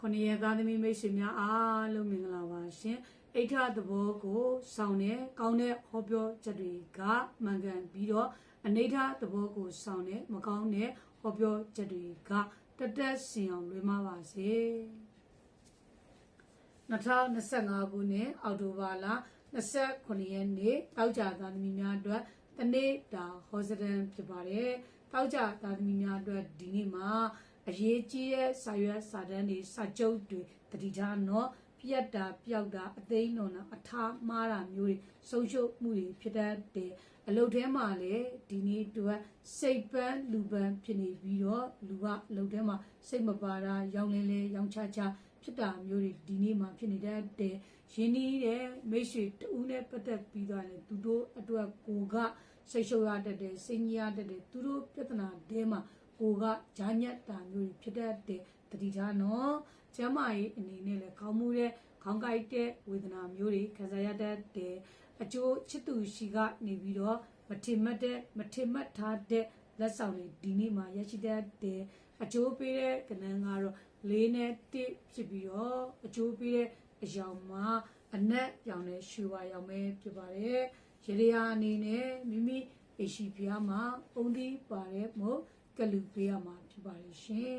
ခொနည်းရသားသမီးမိတ်ဆွေများအားလုံးမင်္ဂလာပါရှင်အိဋ္ဌသဘောကိုစောင့်တဲ့ကောင်းတဲ့ဟောပြောချက်တွေကမှန်ကန်ပြီးတော့အနိဋ္ဌသဘောကိုစောင့်တဲ့မကောင်းတဲ့ဟောပြောချက်တွေကတတက်စင်အောင်လွှဲမပါစေ2025ခုနှစ်အောက်တိုဘာလ29ရက်နေ့တောက်ကြသားသမီးများအတွက်တနေ့တာဟောစတန်ဖြစ်ပါတယ်တောက်ကြသားသမီးများအတွက်ဒီနေ့မှာ အရေးကြီးတဲ့စာရွက်စာတမ်းတွေစာချုပ်တွေတတိထားတော့ပြက်တာပျောက်တာအသိနှုံတာအထားမှားတာမျိုးတွေဆုံးရှုံးမှုတွေဖြစ်တတ်တယ်အလုပ်ထဲမှာလည်းဒီနေ့အတွက်စိတ်ပန်းလူပန်းဖြစ်နေပြီးတော့လူကအလုပ်ထဲမှာစိတ်မပါတာရောင်းလဲလဲရောင်းချချဖြစ်တာမျိုးတွေဒီနေ့မှာဖြစ်နေတတ်တယ်ရင်းနှီးတဲ့မိတ်ဆွေတူနဲ့ပတ်သက်ပြီးတော့လည်းသူတို့အတွက်ကိုကစိတ်ရှုပ်ရတတ်တယ်စိတ်ညစ်ရတတ်တယ်သူတို့ပြဿနာတဲမှာ ကိုကဂျာညက်တာမျိုးတွေဖြစ်တတ်တယ်တတိထားနော်ကျမ်းမာရေးအနေနဲ့လည်းခေါင်းမူတဲ့ခေါင်းကိုက်တဲ့ဝေဒနာမျိုးတွေခံစားရတတ်တယ်အကျိုးချစ်သူရှိကနေပြီးတော့မထင်မှတ်တဲ့မထင်မှတ်ထားတဲ့လက်ဆောင်တွေဒီနေ့မှာရရှိတတ်တယ်အကျိုးပေးတဲ့ကဏ္ဍကတော့လေးနဲ့တစ်ဖြစ်ပြီးတော့အကျိုးပေးတဲ့အယောင်မှာအနက်ရောင်နဲ့ရွှေဝါရောင်ပဲဖြစ်ပါတယ်ရေရရာအနေနဲ့မိမိအရှိဖျားမှာပုံသီးပါတဲ့မို့ ကလူပေးရမှာဖြစ်ပါတယ်ရှင်